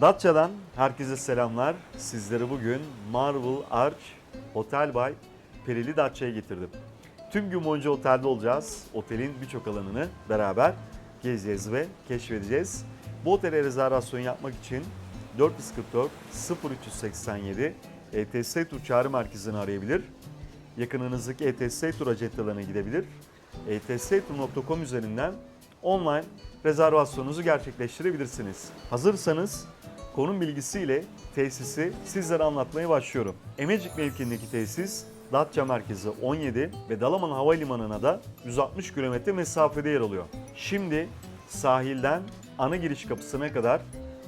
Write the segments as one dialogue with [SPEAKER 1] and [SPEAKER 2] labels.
[SPEAKER 1] Datça'dan herkese selamlar. Sizleri bugün Marvel Arch Hotel by Perili Datça'ya getirdim. Tüm gün boyunca otelde olacağız. Otelin birçok alanını beraber gezeceğiz ve keşfedeceğiz. Bu otele rezervasyon yapmak için 444 0387 ETS Tur Çağrı Merkezi'ni arayabilir. Yakınınızdaki ETS Tur acentelerine gidebilir. Etstur.com üzerinden online rezervasyonunuzu gerçekleştirebilirsiniz. Hazırsanız konum bilgisiyle tesisi sizlere anlatmaya başlıyorum. Emecik mevkiindeki tesis Datça merkezi 17 ve Dalaman Havalimanı'na da 160 kilometre mesafede yer alıyor. Şimdi sahilden ana giriş kapısına kadar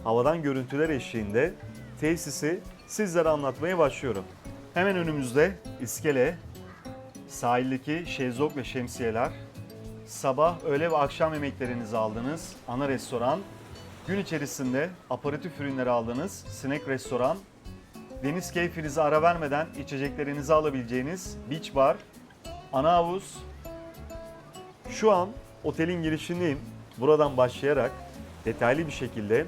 [SPEAKER 1] havadan görüntüler eşliğinde tesisi sizlere anlatmaya başlıyorum. Hemen önümüzde iskele, sahildeki şezlong ve şemsiyeler, sabah, öğle ve akşam yemeklerinizi aldınız, ana restoran, gün içerisinde aparatif ürünleri aldınız, snack restoran, deniz keyfinize ara vermeden içeceklerinizi alabileceğiniz beach bar, ana havuz. Şu an otelin girişindeyim. Buradan başlayarak detaylı bir şekilde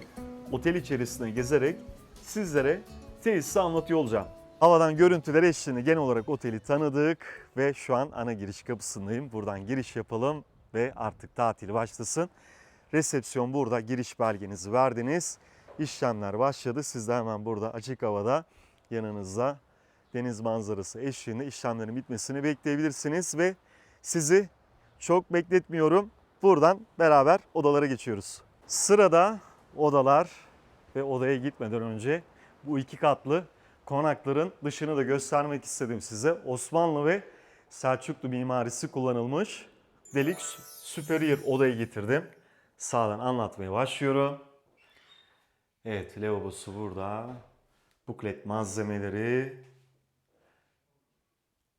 [SPEAKER 1] otel içerisinde gezerek sizlere tesisi anlatıyor olacağım. Havadan görüntüler eşliğinde genel olarak oteli tanıdık ve şu an ana giriş kapısındayım. Buradan giriş yapalım ve artık tatil başlasın. Resepsiyon burada giriş belgenizi verdiniz. İşlemler başladı. Siz de hemen burada açık havada yanınızda deniz manzarası eşliğinde işlemlerin bitmesini bekleyebilirsiniz ve sizi çok bekletmiyorum. Buradan beraber odalara geçiyoruz. Sırada odalar ve odaya gitmeden önce bu iki katlı konakların dışını da göstermek istedim size. Osmanlı ve Selçuklu mimarisi kullanılmış Deluxe Superior odayı getirdim. Sağdan anlatmaya başlıyorum. Evet, lavabosu burada. Buklet malzemeleri.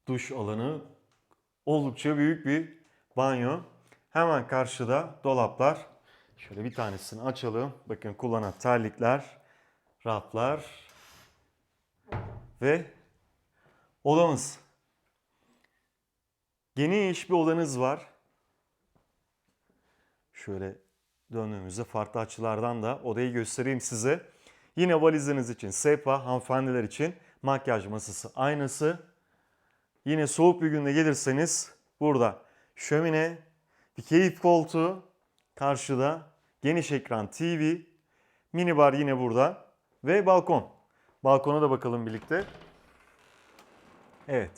[SPEAKER 1] Duş alanı. Oldukça büyük bir banyo. Hemen karşıda dolaplar. Şöyle bir tanesini açalım. Bakın kullanan terlikler, raflar ve odamız. Geniş bir odanız var. Şöyle döndüğümüzde farklı açılardan da odayı göstereyim size. Yine valiziniz için sehpa, hanımefendiler için makyaj masası, aynası. Yine soğuk bir günde gelirseniz burada şömine, bir keyif koltuğu, karşıda geniş ekran TV, mini bar yine burada ve balkon. Balkona da bakalım birlikte. Evet.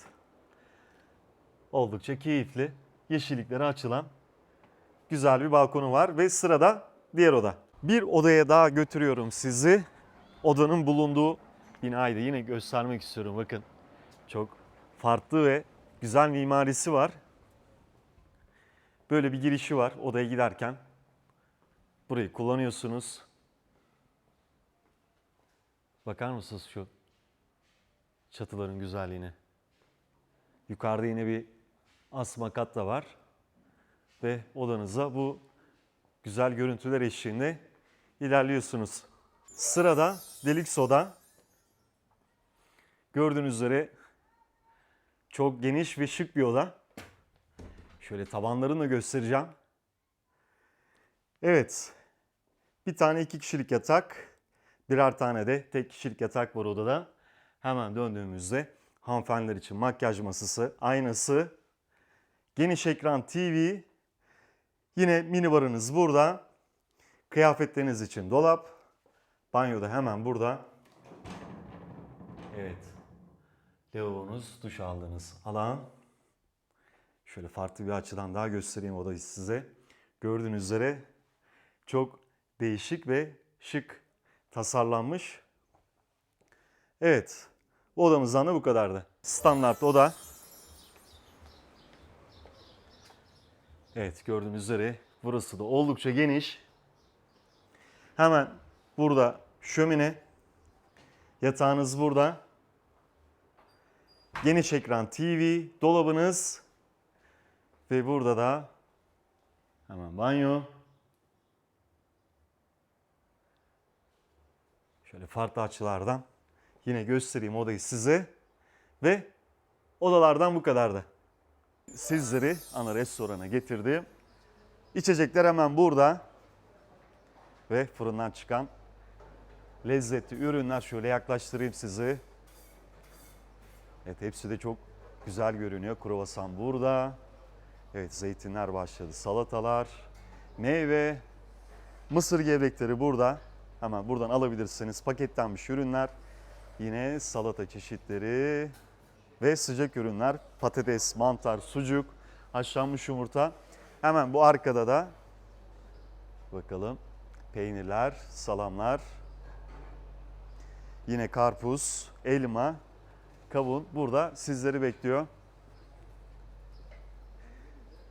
[SPEAKER 1] Oldukça keyifli, yeşilliklere açılan güzel bir balkonu var ve sırada diğer oda. Bir odaya daha götürüyorum sizi. Odanın bulunduğu binayı da yine göstermek istiyorum. Bakın çok farklı ve güzel mimarisi var. Böyle bir girişi var odaya giderken. Burayı kullanıyorsunuz. Bakar mısınız şu çatıların güzelliğine? Yukarıda yine bir asma kat da var ve odanıza bu güzel görüntüler eşliğinde ilerliyorsunuz. Sırada deluxe oda. Gördüğünüz üzere çok geniş ve şık bir oda. Şöyle tavanlarını da göstereceğim. Evet. Bir tane iki kişilik yatak. Birer tane de tek kişilik yatak var odada. Hemen döndüğümüzde hanımefendiler için makyaj masası, aynası, geniş ekran TV, Yine mini barınız burada. Kıyafetleriniz için dolap. Banyoda hemen burada. Evet. Lavabonuz, duş aldığınız alan. Şöyle farklı bir açıdan daha göstereyim odayı size. Gördüğünüz üzere çok değişik ve şık tasarlanmış. Evet. Bu odamızdan da bu kadardı. Standart oda. Evet gördüğünüz üzere burası da oldukça geniş. Hemen burada şömine, yatağınız burada. Geniş ekran TV, dolabınız ve burada da hemen banyo. Şöyle farklı açılardan yine göstereyim odayı size ve odalardan bu kadardı sizleri ana restorana getirdim. İçecekler hemen burada. Ve fırından çıkan lezzetli ürünler şöyle yaklaştırayım sizi. Evet hepsi de çok güzel görünüyor. Kruvasan burada. Evet zeytinler başladı. Salatalar, meyve, mısır gevrekleri burada. Hemen buradan alabilirsiniz. Paketlenmiş ürünler. Yine salata çeşitleri ve sıcak ürünler. Patates, mantar, sucuk, haşlanmış yumurta. Hemen bu arkada da bakalım peynirler, salamlar. Yine karpuz, elma, kavun burada sizleri bekliyor.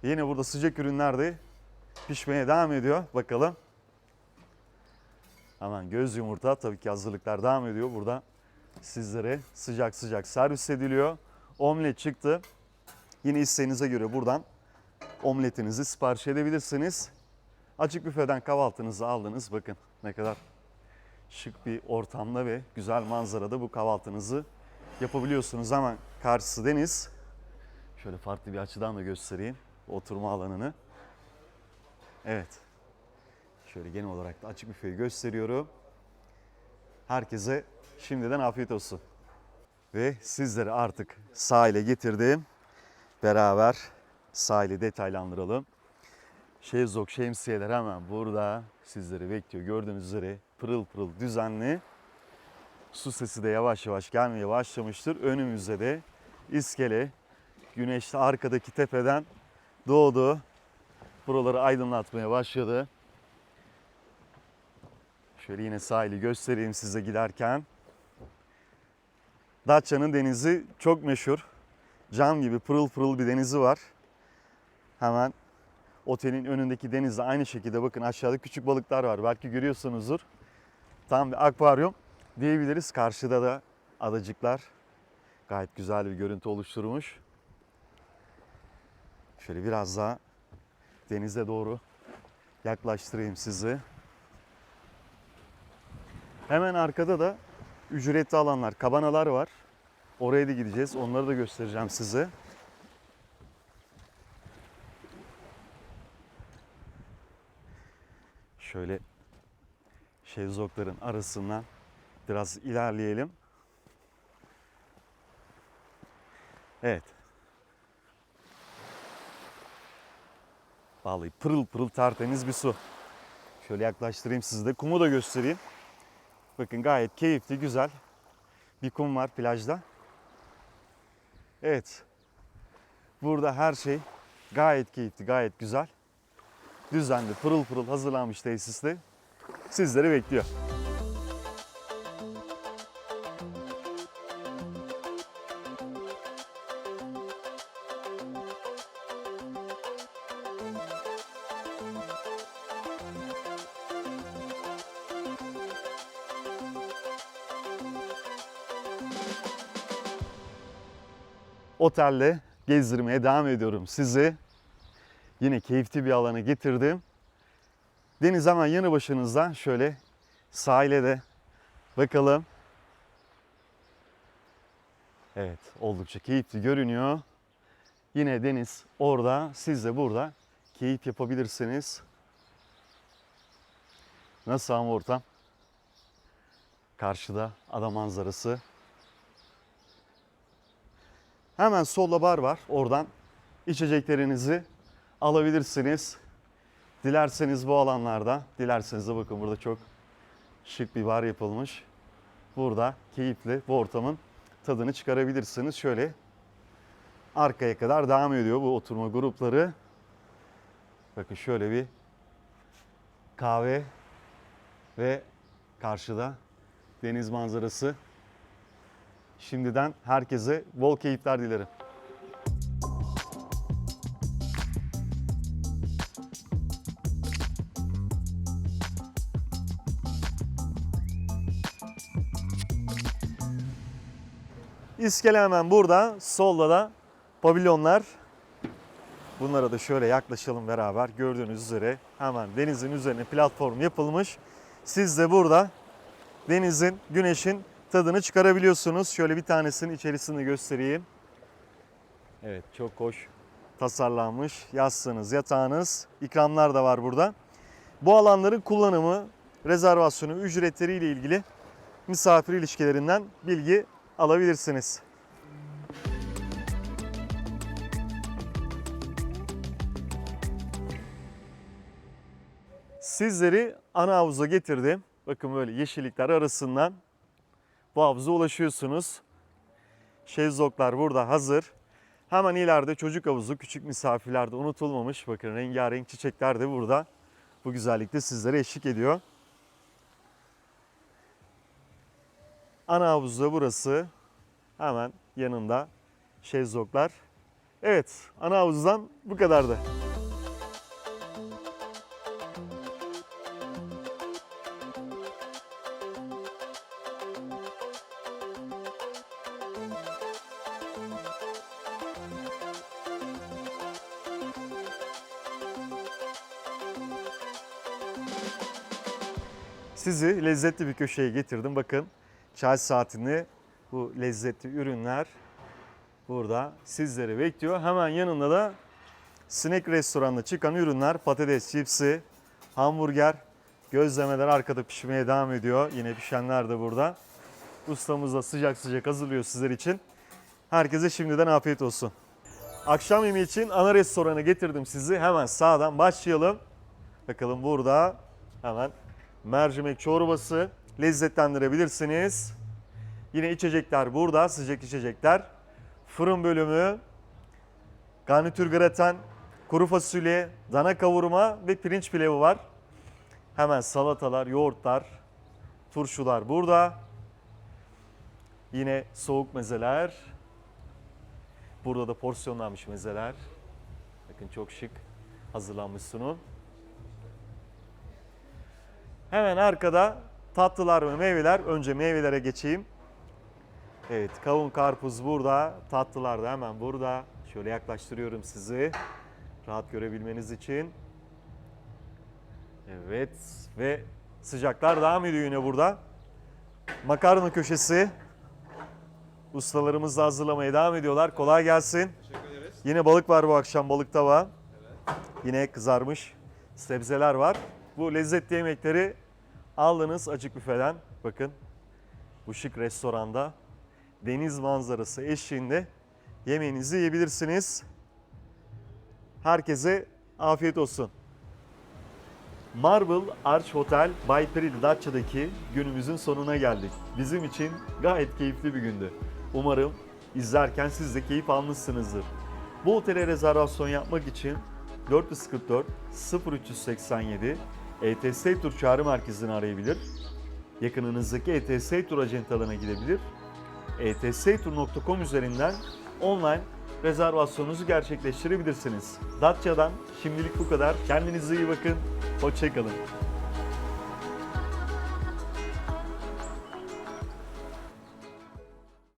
[SPEAKER 1] Yine burada sıcak ürünler de pişmeye devam ediyor. Bakalım. Hemen göz yumurta tabii ki hazırlıklar devam ediyor. Burada sizlere sıcak sıcak servis ediliyor. Omlet çıktı. Yine isteğinize göre buradan omletinizi sipariş edebilirsiniz. Açık büfeden kahvaltınızı aldınız. Bakın ne kadar şık bir ortamda ve güzel manzarada bu kahvaltınızı yapabiliyorsunuz. Hemen karşısı deniz. Şöyle farklı bir açıdan da göstereyim oturma alanını. Evet. Şöyle genel olarak da açık büfeyi gösteriyorum. Herkese şimdiden afiyet olsun. Ve sizleri artık sahile getirdim. Beraber sahili detaylandıralım. Şezlong şemsiyeler hemen burada sizleri bekliyor. Gördüğünüz üzere pırıl pırıl düzenli. Su sesi de yavaş yavaş gelmeye başlamıştır. Önümüzde de iskele güneş de arkadaki tepeden doğdu. Buraları aydınlatmaya başladı. Şöyle yine sahili göstereyim size giderken. Datça'nın denizi çok meşhur. Cam gibi pırıl pırıl bir denizi var. Hemen otelin önündeki denizde aynı şekilde bakın aşağıda küçük balıklar var. Belki görüyorsunuzdur. Tam bir akvaryum diyebiliriz. Karşıda da adacıklar. Gayet güzel bir görüntü oluşturmuş. Şöyle biraz daha denize doğru yaklaştırayım sizi. Hemen arkada da ücretli alanlar, kabanalar var. Oraya da gideceğiz. Onları da göstereceğim size. Şöyle şezlongların arasından biraz ilerleyelim. Evet. Vallahi pırıl pırıl tertemiz bir su. Şöyle yaklaştırayım sizi de. Kumu da göstereyim. Bakın gayet keyifli, güzel bir kum var plajda. Evet. Burada her şey gayet keyifli, gayet güzel. Düzenli, pırıl pırıl hazırlanmış tesiste sizleri bekliyor. Otelde gezdirmeye devam ediyorum sizi. Yine keyifli bir alana getirdim. Deniz hemen yanı başınızda şöyle sahile de bakalım. Evet oldukça keyifli görünüyor. Yine deniz orada siz de burada keyif yapabilirsiniz. Nasıl ama ortam? Karşıda ada manzarası. Hemen solda bar var. Oradan içeceklerinizi alabilirsiniz. Dilerseniz bu alanlarda, dilerseniz de bakın burada çok şık bir bar yapılmış. Burada keyifli bu ortamın tadını çıkarabilirsiniz. Şöyle arkaya kadar devam ediyor bu oturma grupları. Bakın şöyle bir kahve ve karşıda deniz manzarası. Şimdiden herkese bol keyifler dilerim. İskele hemen burada. Solda da pavilyonlar. Bunlara da şöyle yaklaşalım beraber. Gördüğünüz üzere hemen denizin üzerine platform yapılmış. Siz de burada denizin, güneşin tadını çıkarabiliyorsunuz. Şöyle bir tanesinin içerisini göstereyim. Evet çok hoş tasarlanmış. Yastığınız, yatağınız, ikramlar da var burada. Bu alanların kullanımı, rezervasyonu, ücretleri ile ilgili misafir ilişkilerinden bilgi alabilirsiniz. Sizleri ana havuza getirdim. Bakın böyle yeşillikler arasından bu havuza ulaşıyorsunuz. Şezlonglar burada hazır. Hemen ileride çocuk havuzu küçük misafirlerde unutulmamış. Bakın rengarenk çiçekler de burada. Bu güzellikte sizlere eşlik ediyor. Ana havuz da burası. Hemen yanında şezlonglar. Evet ana havuzdan bu kadardı. Sizi lezzetli bir köşeye getirdim. Bakın çay saatini bu lezzetli ürünler burada sizleri bekliyor. Hemen yanında da snack restoranında çıkan ürünler patates çipsi, hamburger, gözlemeler arkada pişmeye devam ediyor. Yine pişenler de burada. Ustamız da sıcak sıcak hazırlıyor sizler için. Herkese şimdiden afiyet olsun. Akşam yemeği için ana restorana getirdim sizi. Hemen sağdan başlayalım. Bakalım burada hemen mercimek çorbası lezzetlendirebilirsiniz. Yine içecekler burada, sıcak içecekler. Fırın bölümü, garnitür graten, kuru fasulye, dana kavurma ve pirinç pilavı var. Hemen salatalar, yoğurtlar, turşular burada. Yine soğuk mezeler. Burada da porsiyonlanmış mezeler. Bakın çok şık hazırlanmış sunum. Hemen arkada tatlılar ve meyveler. Önce meyvelere geçeyim. Evet kavun karpuz burada. Tatlılar da hemen burada. Şöyle yaklaştırıyorum sizi. Rahat görebilmeniz için. Evet ve sıcaklar devam ediyor yine burada. Makarna köşesi. Ustalarımız da hazırlamaya devam ediyorlar. Kolay gelsin.
[SPEAKER 2] Teşekkür ederiz.
[SPEAKER 1] Yine balık var bu akşam balık tava. Yine kızarmış sebzeler var. Bu lezzetli yemekleri aldınız açık büfeden. Bakın bu şık restoranda deniz manzarası eşliğinde yemeğinizi yiyebilirsiniz. Herkese afiyet olsun. Marble Arch Hotel Bay Peril Datça'daki günümüzün sonuna geldik. Bizim için gayet keyifli bir gündü. Umarım izlerken siz de keyif almışsınızdır. Bu otele rezervasyon yapmak için 444 0387 ETS Tur Çağrı Merkezi'ni arayabilir. Yakınınızdaki ETS Tur acentalarına gidebilir. etstur.com üzerinden online rezervasyonunuzu gerçekleştirebilirsiniz. Datça'dan şimdilik bu kadar. Kendinize iyi bakın. Hoşçakalın.